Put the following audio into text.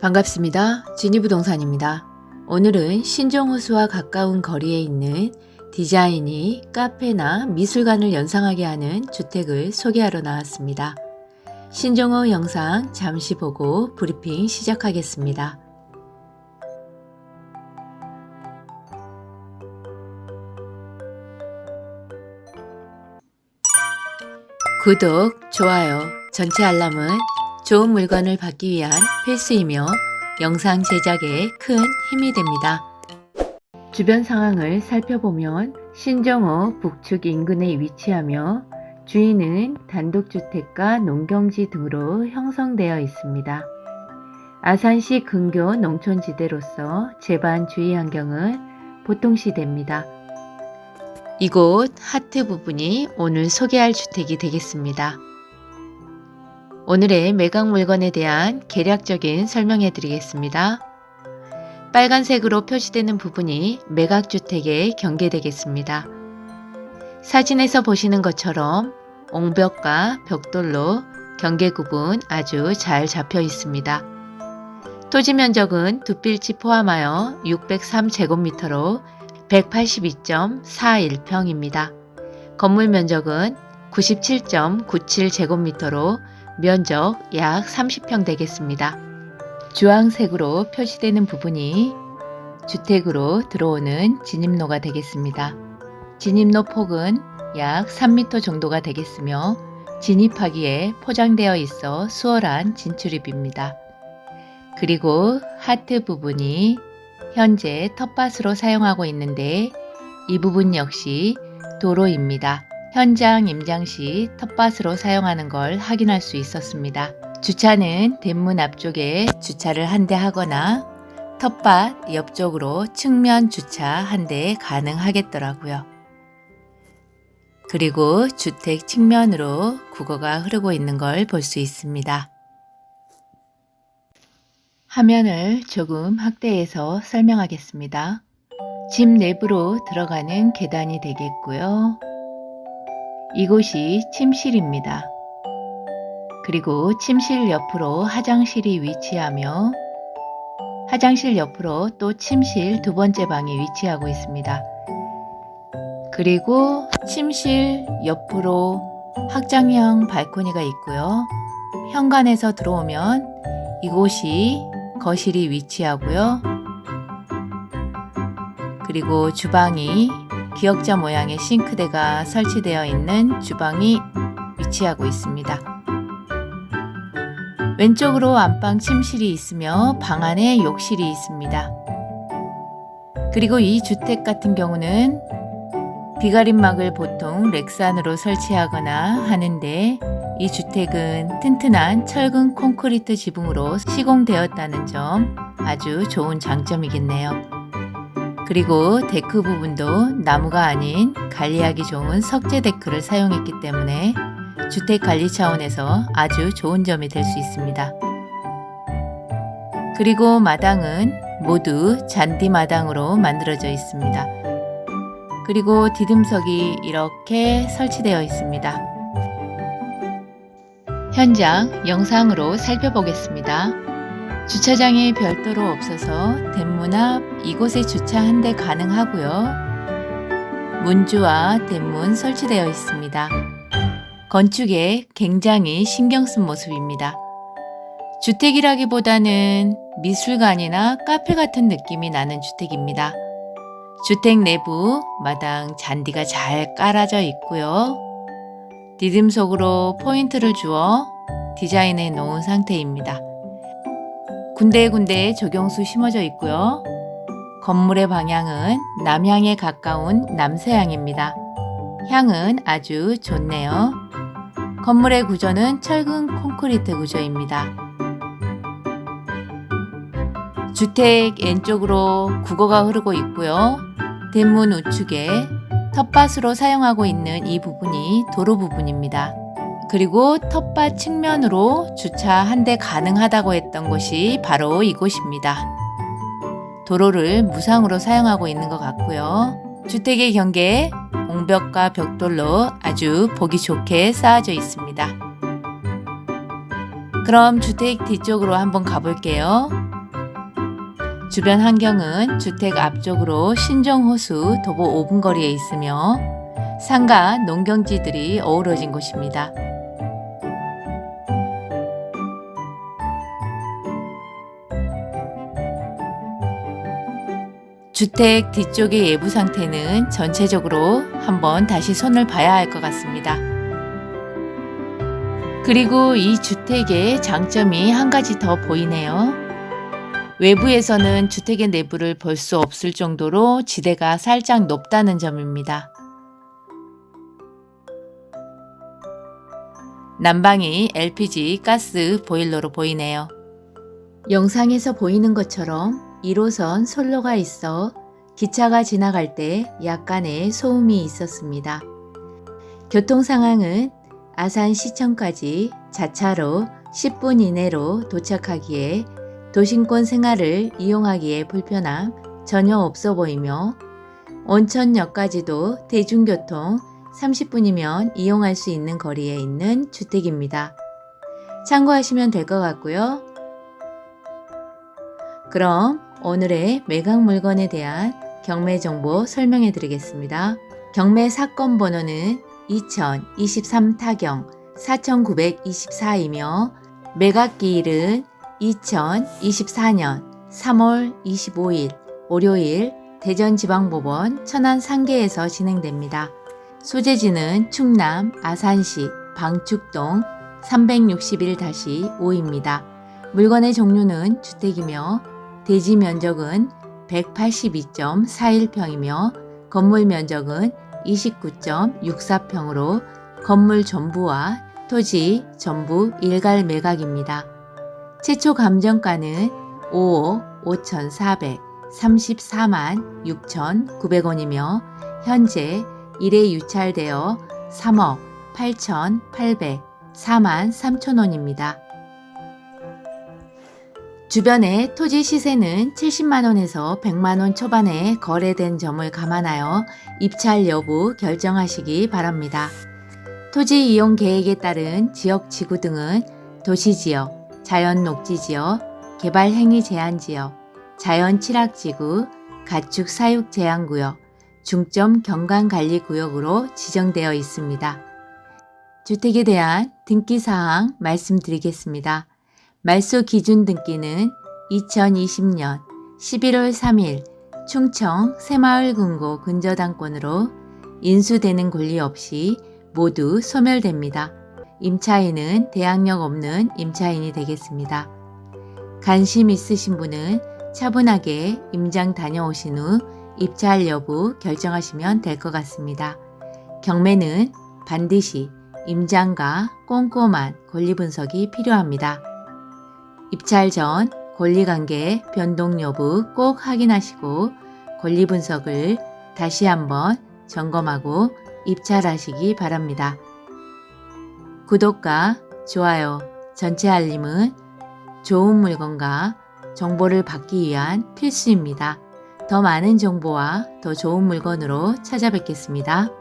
반갑습니다. 지니부동산입니다. 오늘은 신종호수와 가까운 거리에 있는 디자인이 카페나 미술관을 연상하게 하는 주택을 소개하러 나왔습니다. 신종호 영상 잠시 보고 브리핑 시작하겠습니다. 구독, 좋아요, 전체 알람은 좋은 물건을 받기 위한 필수이며 영상 제작에 큰 힘이 됩니다. 주변 상황을 살펴보면 신정호 북측 인근에 위치하며 주인은 단독주택과 농경지 등으로 형성되어 있습니다. 아산시 근교 농촌지대로서 제반 주위 환경은 보통시됩니다. 이곳 하트 부분이 오늘 소개할 주택이 되겠습니다. 오늘의 매각 물건에 대한 개략적인 설명해 드리겠습니다. 빨간색으로 표시되는 부분이 매각주택의 경계되겠습니다. 사진에서 보시는 것처럼 옹벽과 벽돌로 경계 구분 아주 잘 잡혀 있습니다. 토지 면적은 두 필지 포함하여 603제곱미터로 182.41평입니다. 건물 면적은 97.97제곱미터로 면적 약 30평 되겠습니다. 주황색으로 표시되는 부분이 주택으로 들어오는 진입로가 되겠습니다. 진입로 폭은 약 3m 정도가 되겠으며 진입하기에 포장되어 있어 수월한 진출입입니다. 그리고 하트 부분이 현재 텃밭으로 사용하고 있는데 이 부분 역시 도로입니다. 현장 임장 시 텃밭으로 사용하는 걸 확인할 수 있었습니다. 주차는 대문 앞쪽에 주차를 한 대 하거나 텃밭 옆쪽으로 측면 주차 한 대 가능하겠더라고요. 그리고 주택 측면으로 국어가 흐르고 있는 걸 볼 수 있습니다. 화면을 조금 확대해서 설명하겠습니다. 집 내부로 들어가는 계단이 되겠고요. 이곳이 침실입니다. 그리고 침실 옆으로 화장실이 위치하며 화장실 옆으로 또 침실 두 번째 방이 위치하고 있습니다. 그리고 침실 옆으로 확장형 발코니가 있고요. 현관에서 들어오면 이곳이 거실이 위치하고요. 그리고 주방이 기역자 모양의 싱크대가 설치되어 있는 주방이 위치하고 있습니다. 왼쪽으로 안방 침실이 있으며 방 안에 욕실이 있습니다. 그리고 이 주택 같은 경우는 비가림막을 보통 렉산으로 설치하거나 하는데 이 주택은 튼튼한 철근 콘크리트 지붕으로 시공되었다는 점 아주 좋은 장점이겠네요. 그리고 데크 부분도 나무가 아닌 관리하기 좋은 석재 데크를 사용했기 때문에 주택 관리 차원에서 아주 좋은 점이 될 수 있습니다. 그리고 마당은 모두 잔디 마당으로 만들어져 있습니다. 그리고 디딤석이 이렇게 설치되어 있습니다. 현장 영상으로 살펴보겠습니다. 주차장이 별도로 없어서 대문 앞 이곳에 주차 한 대 가능하고요. 문주와 대문 설치되어 있습니다. 건축에 굉장히 신경 쓴 모습입니다. 주택이라기보다는 미술관이나 카페 같은 느낌이 나는 주택입니다. 주택 내부 마당 잔디가 잘 깔아져 있고요. 디딤석으로 포인트를 주어 디자인해 놓은 상태입니다. 군데군데 조경수 심어져 있고요. 건물의 방향은 남향에 가까운 남서향입니다. 향은 아주 좋네요. 건물의 구조는 철근 콘크리트 구조입니다. 주택 왼쪽으로 국어가 흐르고 있고요. 대문 우측에 텃밭으로 사용하고 있는 이 부분이 도로 부분입니다. 그리고 텃밭 측면으로 주차 한 대 가능하다고 했던 곳이 바로 이곳입니다. 도로를 무상으로 사용하고 있는 것 같고요. 주택의 경계 공벽과 벽돌로 아주 보기 좋게 쌓아져 있습니다. 그럼 주택 뒤쪽으로 한번 가볼게요. 주변 환경은 주택 앞쪽으로 신정호수 도보 5분 거리에 있으며 산과 농경지들이 어우러진 곳입니다. 주택 뒤쪽의 예부 상태는 전체적으로 한번 다시 손을 봐야 할 것 같습니다. 그리고 이 주택의 장점이 한 가지 더 보이네요. 외부에서는 주택의 내부를 볼 수 없을 정도로 지대가 살짝 높다는 점입니다. 난방이 LPG 가스 보일러로 보이네요. 영상에서 보이는 것처럼 1호선 선로가 있어 기차가 지나갈 때 약간의 소음이 있었습니다. 교통 상황은 아산 시청까지 자차로 10분 이내로 도착하기에 도심권 생활을 이용하기에 불편함 전혀 없어 보이며 온천역까지도 대중교통 30분이면 이용할 수 있는 거리에 있는 주택입니다. 참고하시면 될 것 같고요. 그럼 오늘의 매각 물건에 대한 경매 정보 설명해 드리겠습니다. 경매 사건 번호는 2023 타경 4924이며 매각 기일은 2024년 3월 25일 월요일 대전지방법원 천안 상계에서 진행됩니다. 소재지는 충남 아산시 방축동 361-5입니다. 물건의 종류는 주택이며 대지 면적은 182.41평이며 건물 면적은 29.64평으로 건물 전부와 토지 전부 일갈 매각입니다. 최초 감정가는 5억 5,434만 6,900원이며 현재 1회 유찰되어 3억 8,804만 3천원입니다. 주변의 토지 시세는 70만원에서 100만원 초반에 거래된 점을 감안하여 입찰 여부 결정하시기 바랍니다. 토지 이용 계획에 따른 지역 지구 등은 도시지역, 자연 녹지지역, 개발 행위 제한 지역, 자연 칠학 지구, 가축 사육 제한 구역, 중점 경관 관리 구역으로 지정되어 있습니다. 주택에 대한 등기 사항 말씀드리겠습니다. 말소 기준 등기는 2020년 11월 3일 충청 새마을금고 근저당권으로 인수되는 권리 없이 모두 소멸됩니다. 임차인은 대항력 없는 임차인이 되겠습니다. 관심 있으신 분은 차분하게 임장 다녀오신 후 입찰 여부 결정하시면 될 것 같습니다. 경매는 반드시 임장과 꼼꼼한 권리 분석이 필요합니다. 입찰 전 권리관계 변동 여부 꼭 확인하시고 권리 분석을 다시 한번 점검하고 입찰하시기 바랍니다. 구독과 좋아요, 전체 알림은 좋은 물건과 정보를 받기 위한 필수입니다. 더 많은 정보와 더 좋은 물건으로 찾아뵙겠습니다.